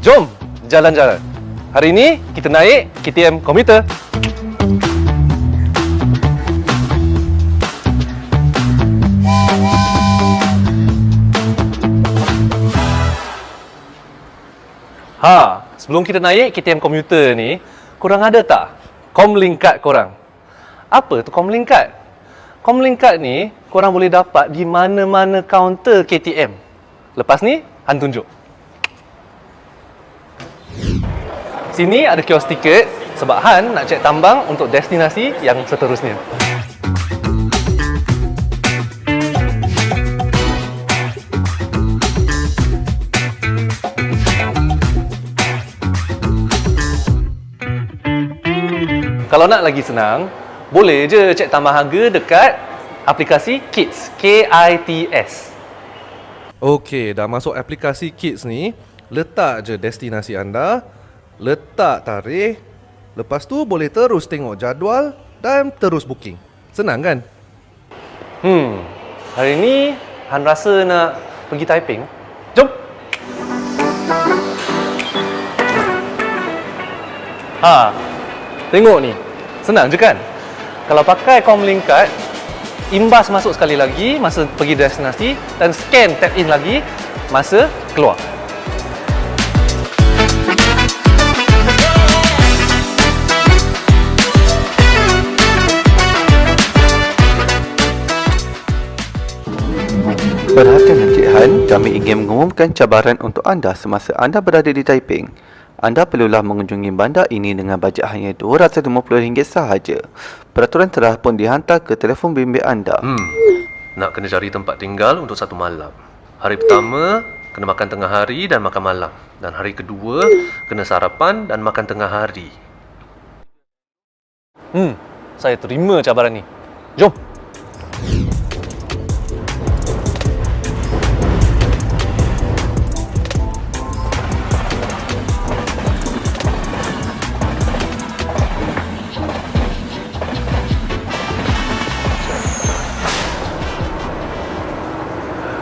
Jom jalan-jalan. Hari ini kita naik KTM komuter. Ha, sebelum kita naik KTM komuter ni, korang ada tak comlink card korang? Apa tu? Comlink card ni korang boleh dapat di mana-mana kaunter KTM. Lepas ni, Han tunjuk. Sini ada kios tiket sebab Han nak cek tambang untuk destinasi yang seterusnya. Kalau nak lagi senang, boleh je cek tambah harga dekat aplikasi Kits, K-I-T-S. Okey, dah masuk aplikasi Kits ni, letak je destinasi anda, letak tarikh, lepas tu boleh terus tengok jadual dan terus booking. Senang kan? Hmm, hari ni Han rasa nak pergi Taiping. Jom! Ha, tengok ni. Senang je kan? Kalau pakai Comlink card, imbas masuk sekali lagi masa pergi destinasi dan scan tap in lagi masa keluar. Perhatian Encik Han, kami ingin mengumumkan cabaran untuk anda semasa anda berada di Taiping. Anda perlulah mengunjungi bandar ini dengan bajet hanya RM250 sahaja. Peraturan telah pun dihantar ke telefon bimbit anda. Hmm, nak kena cari tempat tinggal untuk satu malam. Hari pertama, kena makan tengah hari dan makan malam. Dan hari kedua, kena sarapan dan makan tengah hari. Hmm, saya terima cabaran ni. Jom!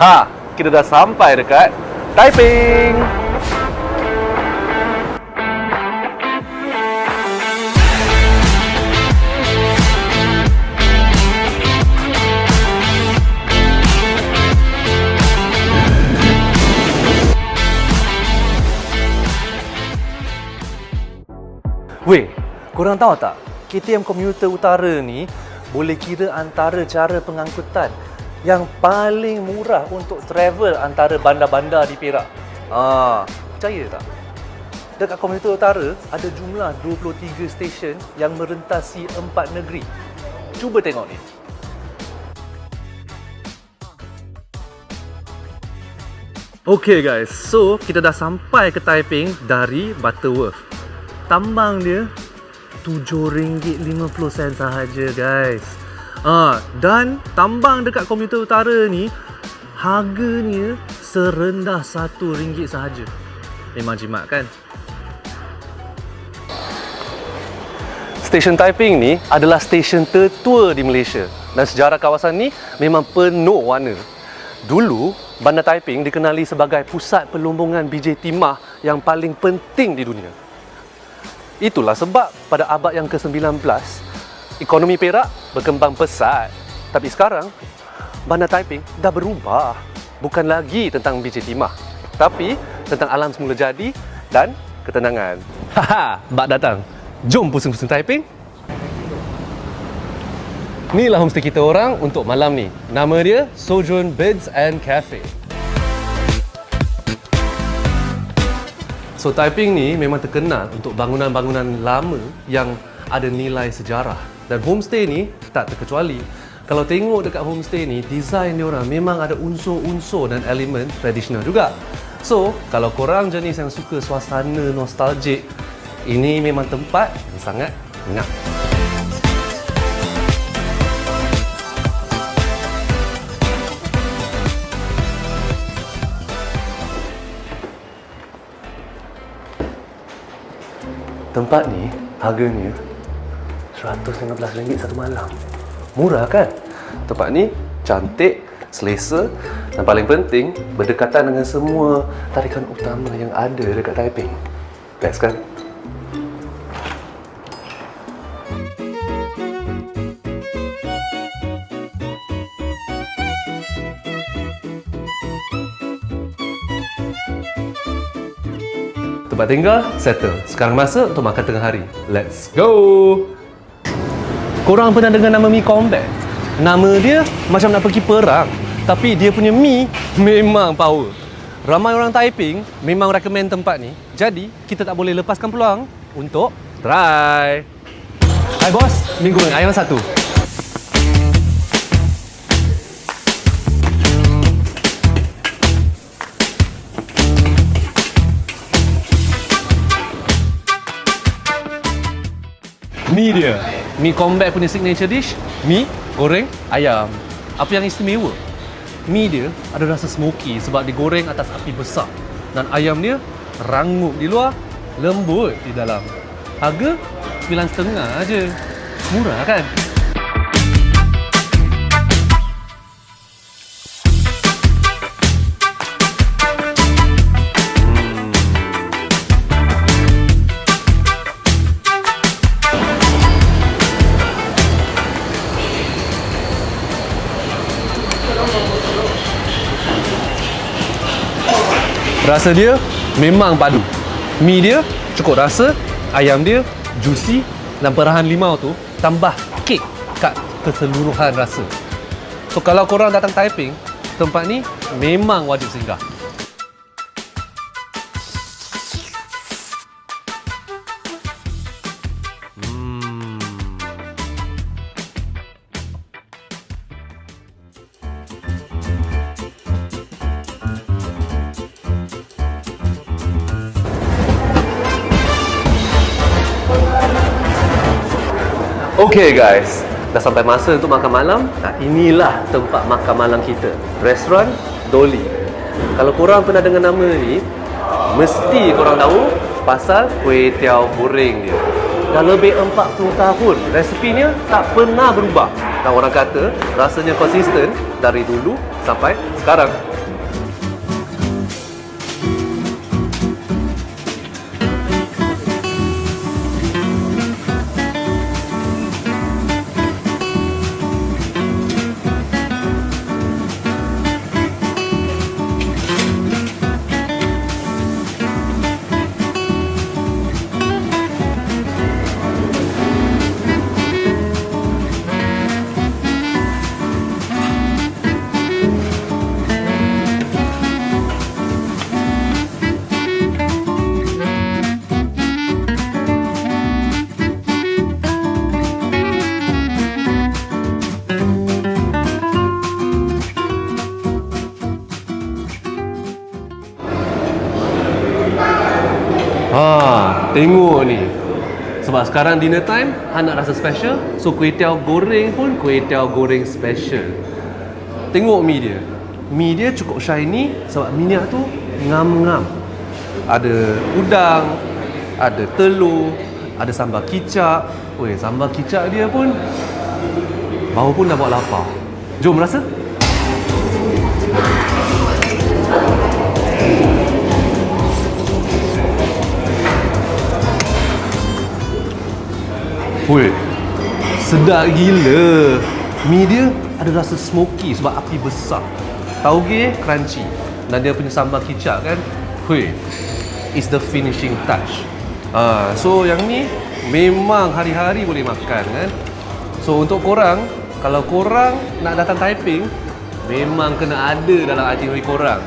Ha, kita dah sampai dekat Taiping. Weh, korang tahu tak? KTM Komuter Utara ni boleh kira antara cara pengangkutan yang paling murah untuk travel antara bandar-bandar di Perak. Ah, percaya tak? Dekat Komuter Utara ada jumlah 23 stesen yang merentasi empat negeri. Cuba tengok ni. Okay guys, so kita dah sampai ke Taiping dari Butterworth. Tambang dia RM7.50 sahaja guys. Ah, dan tambang dekat komuter utara ni harganya serendah RM1 sahaja. Memang jimat kan? Stesen Taiping ni adalah stesen tertua di Malaysia dan sejarah kawasan ni memang penuh warna. Dulu, Bandar Taiping dikenali sebagai pusat pelumbungan biji timah yang paling penting di dunia. Itulah sebab pada abad yang ke-19, ekonomi Perak berkembang pesat. Tapi sekarang, Bandar Taiping dah berubah. Bukan lagi tentang biji timah, tapi tentang alam semula jadi dan ketenangan. Haha, bak datang. Jom pusing-pusing Taiping. Inilah homestay kita orang untuk malam ni. Nama dia Sojourn Beds and Cafe. So Taiping ni memang terkenal untuk bangunan-bangunan lama yang ada nilai sejarah. Dan homestay ni tak terkecuali. Kalau tengok dekat homestay ni, design dia orang memang ada unsur-unsur dan elemen tradisional juga. So, kalau korang jenis yang suka suasana nostalgic, ini memang tempat yang sangat ngap. Tempat ni harganya RM115 satu malam. Murah kan? Tempat ni cantik selesa dan paling penting berdekatan dengan semua tarikan utama yang ada dekat Taiping. Best kan? Tempat tinggal, settle. Sekarang masa untuk makan tengah hari. Let's go! Korang pernah dengar nama Mi Combat? Nama dia macam nak pergi perang. Tapi dia punya mi memang power. Ramai orang Taiping memang recommend tempat ni. Jadi, kita tak boleh lepaskan peluang untuk try. Hai bos, mi goreng ayam satu. Mi dia. Mi combat punya signature dish, mi goreng ayam. Apa yang istimewa? Mi dia ada rasa smoky sebab digoreng atas api besar. Dan ayam dia rangup di luar, lembut di dalam. Harga sembilan setengah aje. Murah kan? Rasa dia memang padu. Mi dia cukup rasa, ayam dia juicy dan perahan limau tu tambah kek kat keseluruhan rasa. So kalau korang datang Taiping, tempat ni memang wajib singgah. Okay guys, dah sampai masa untuk makan malam. Nah, inilah tempat makan malam kita. Restoran Dolly. Kalau korang pernah dengar nama ni, mesti korang tahu pasal kuih tiaw goreng dia. Dah lebih 40 tahun, resepinya tak pernah berubah. Dan orang kata rasanya konsisten dari dulu sampai sekarang. Tengok ni. Sebab sekarang dinner time, Han nak rasa special. So kuih tiaw goreng pun kuih tiaw goreng special. Tengok mi dia. Mi dia cukup shiny sebab minyak tu ngam-ngam. Ada udang, ada telur, ada sambal kicap. Weh, sambal kicap dia pun bau pun dah buat lapar. Jom rasa. Weh, sedap gila. Mi dia ada rasa smoky sebab api besar. Tauge crunchy. Dan dia punya sambal kicap kan. Weh, is the finishing touch. Ah, so yang ni memang hari-hari boleh makan kan. So untuk korang, kalau korang nak datang Taiping, memang kena ada dalam itinerary korang.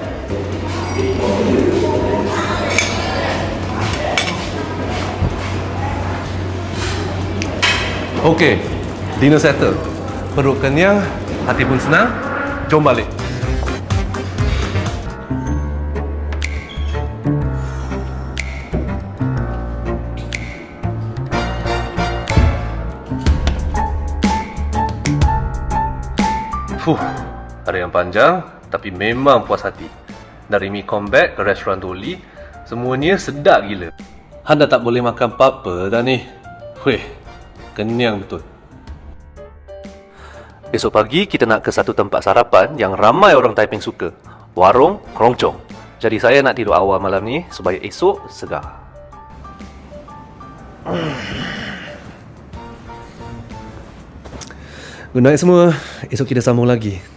Okey, dinner settle. Perut kenyang, hati pun senang. Jom balik. Fuh, ada yang panjang tapi memang puas hati. Dari mi combat ke restoran Dolly, semuanya sedap gila. Han dah tak boleh makan apa-apa dah ni. Weh, kenyang betul. Esok pagi kita nak ke satu tempat sarapan yang ramai orang Taiping suka. Warung Keroncong. Jadi saya nak tidur awal malam ni supaya esok segar. Good night semua. Esok kita sambung lagi.